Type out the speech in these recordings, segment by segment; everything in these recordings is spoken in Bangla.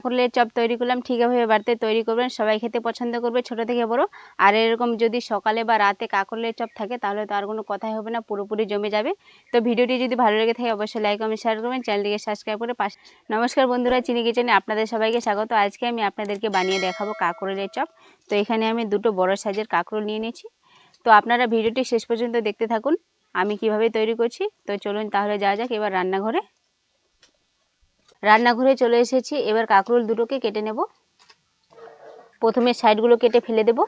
কাঁকরোলের চপ তৈরি করলাম ঠিকভাবে বাড়িতে তৈরি করবেন, সবাই খেতে পছন্দ করবে, ছোট থেকে বড়। আর এরকম যদি সকালে বা রাতে কাঁকরোলের চপ থাকে, তাহলে তো আর কোনো কথাই হবে না, পুরোপুরি জমে যাবে। তো ভিডিওটি যদি ভালো লেগে থাকে, অবশ্যই লাইক কমেন্ট শেয়ার করবেন, চ্যানেলটিকে সাবস্ক্রাইব করে পাশ নমস্কার বন্ধুরা, চিনি কিচেনে আপনাদের সবাইকে স্বাগত। আজকে আমি আপনাদেরকে বানিয়ে দেখাবো কাঁকরোলের চপ। তো এখানে আমি দুটো বড় সাইজের কাঁকরোল নিয়ে নিয়েছি। তো আপনারা ভিডিওটি শেষ পর্যন্ত দেখতে থাকুন, আমি কীভাবে তৈরি করছি। তো চলুন তাহলে যাওয়া যাক, এবার রান্নাঘরে রান্নাঘরে চলে এসেছি। এবার কাঁকরোল দুটোকে কেটে নেব। প্রথমে সাইডগুলো কেটে ফেলে দেব।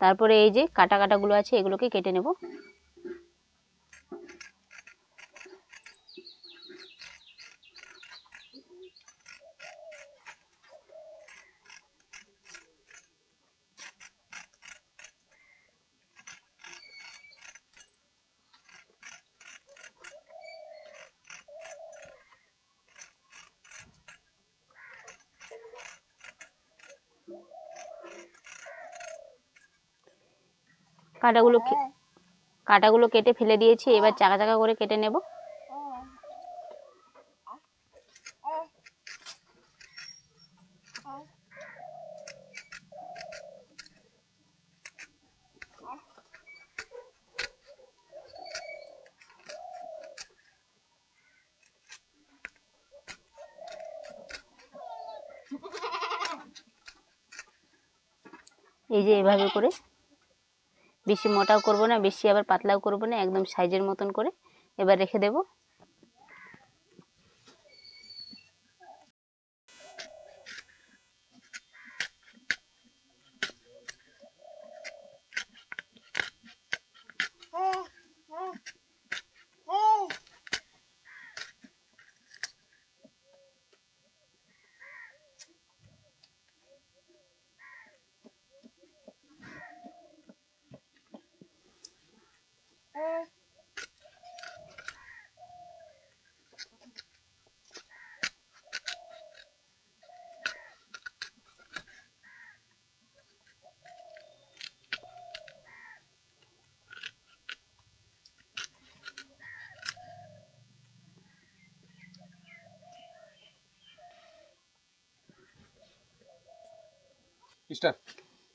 তারপরে এই যে কাটা কাটাগুলো আছে, এগুলোকে কেটে নেব। কাটাগুলো কে- কাটাগুলো কেটে ফেলে দিয়েছি এবার চাকা চাকা করে কেটে নেব। এই যে এভাবে করে বেশি মোটাও করব না, বেশি আবার পাতলাও করব না, একদম সাইজের মতন করে। এবার রেখে দেব।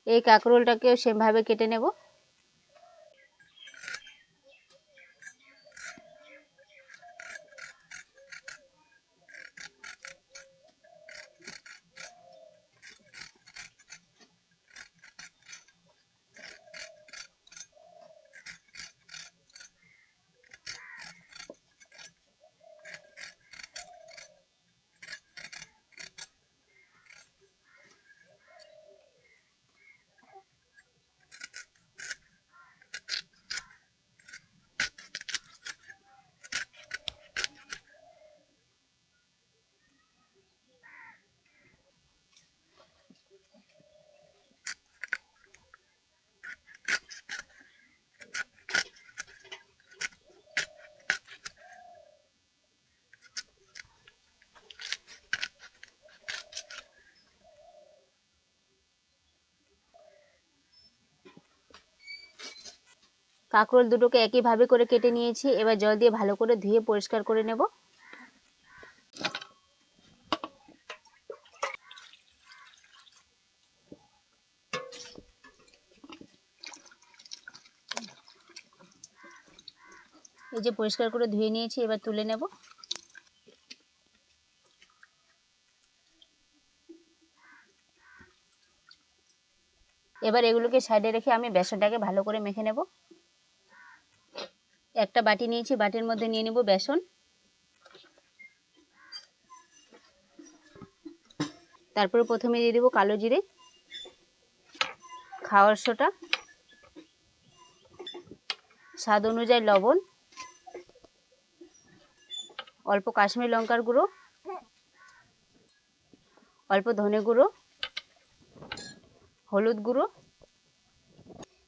এই কাঁকরোলটাকেও সেমভাবে কেটে নেব। কাঁকরোল দুটোকে একইভাবে করে কেটে নিয়েছি। এবার জল দিয়ে ভালো করে ধুয়ে পরিষ্কার করে নেব। এই যে পরিষ্কার করে ধুয়ে নিয়েছি, এবার তুলে নেব। এবার এগুলোকে সাইডে রেখে আমি বেসনটাকে ভালো করে মেখে নেব। একটা বাটি নিয়েছি, বাটির মধ্যে নিয়ে নেব বেসন। তারপরে প্রথমে দিয়ে দেবো কালো জিরে, খাওয়ার সোটা, স্বাদ অনুযায়ী লবণ, অল্প কাশ্মীরি লঙ্কার গুঁড়ো, অল্প ধনে গুঁড়ো, হলুদ গুঁড়ো।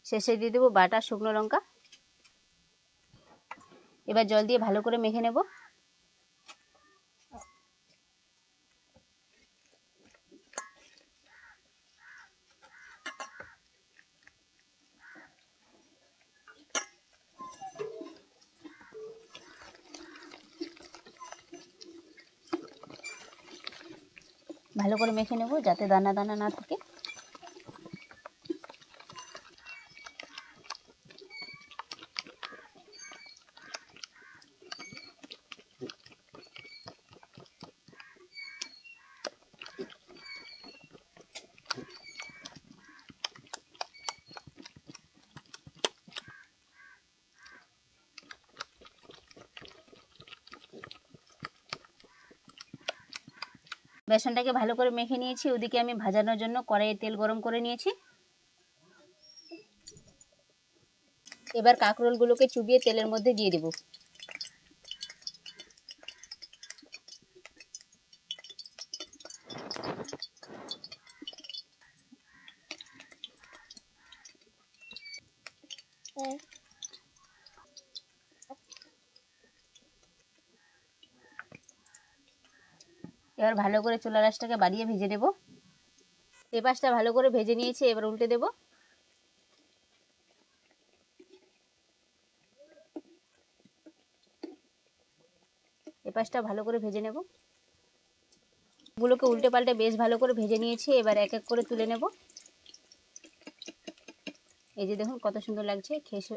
শেষে দিয়ে দেবো বাটা, শুকনো লঙ্কা। এবার জল দিয়ে ভালো করে মেখে নেব। ভালো করে মেখে নেব যাতে দানা দানা না থাকে। বেসনটাকে ভালো করে মেখে নিয়েছি, ওদিকে আমি ভাজানোর জন্য কড়াইয়ে তেল গরম করে নিয়েছি। এবার কাঁকরোলগুলোকে চুবিয়ে তেলের মধ্যে দিয়ে দেব। এবার ভালো করে চুলা রাসটাকে বাড়িয়ে ভেজে নেব। এ ভালো করে ভেজে নিয়েছি, এবার উল্টে দেব। এ ভালো করে ভেজে নেব। গুলোকে উল্টে পাল্টে বেশ ভালো করে ভেজে নিয়েছি, এবার এক এক করে তুলে নেব। এই যে দেখুন কত সুন্দর লাগছে, খেসে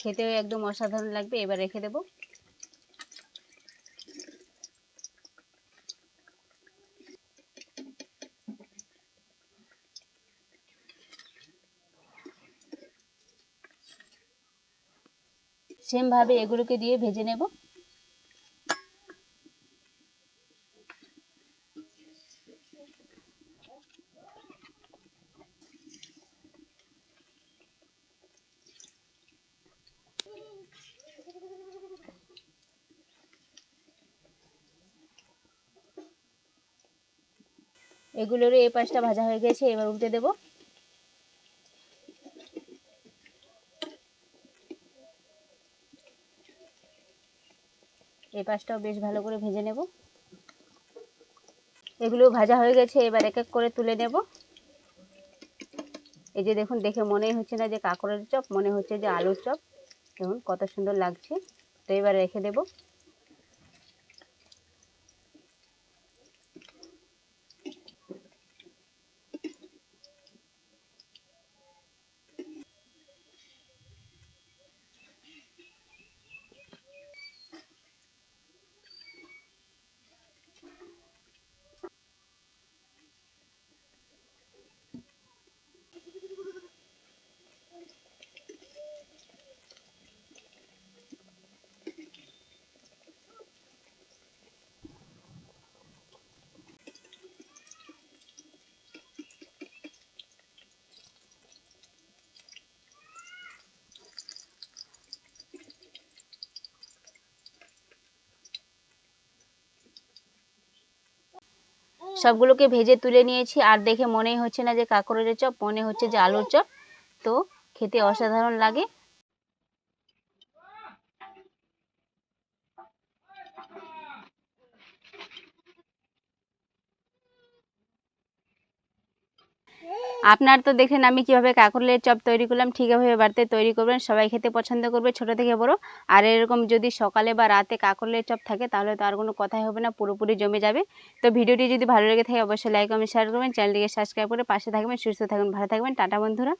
খেতেও একদম অসাধারণ লাগবে, এবার রেখে দেবো। সেমভাবে এগুলোকে দিয়ে ভেজে নেব। এগুলোরও এই পাশটা ভাজা হয়ে গেছে এবার উল্টে দেবো। এই পাশটাও বেশ ভালো করে ভেজে নেব। এগুলো ভাজা হয়ে গেছে, এবার এক এক করে তুলে নেব। এই যে দেখুন, দেখে মনেই হচ্ছে না যে কাঁকড়ের চপ, মনে হচ্ছে যে আলুর চপ। দেখুন, কত সুন্দর লাগছে। তো এবার রেখে দেব। সবগুলোকে ভেজে তুলে নিয়েছি। আর দেখে মনেই হচ্ছে না যে কাঁকড়ের চপ, মনে হচ্ছে যে আলুর চপ। তো খেতে অসাধারণ লাগে। আপনার তো দেখেন আমি কীভাবে কাঁকরোলের চপ তৈরি করলাম ঠিকভাবে বাড়িতে তৈরি করবেন, সবাই খেতে পছন্দ করবে, ছোট থেকে বড়। আর এরকম যদি সকালে বা রাতে কাঁকরোলের চপ থাকে, তাহলে তো আর কোনো কথাই হবে না, পুরোপুরি জমে যাবে। তো ভিডিওটি যদি ভালো লেগে থাকে, অবশ্যই লাইক কমেন্ট শেয়ার করবেন। চ্যানেলটিকে সাবস্ক্রাইব করে পাশে থাকবেন, সুস্থ থাকবেন, ভালো থাকবেন। টাটা বন্ধুরা।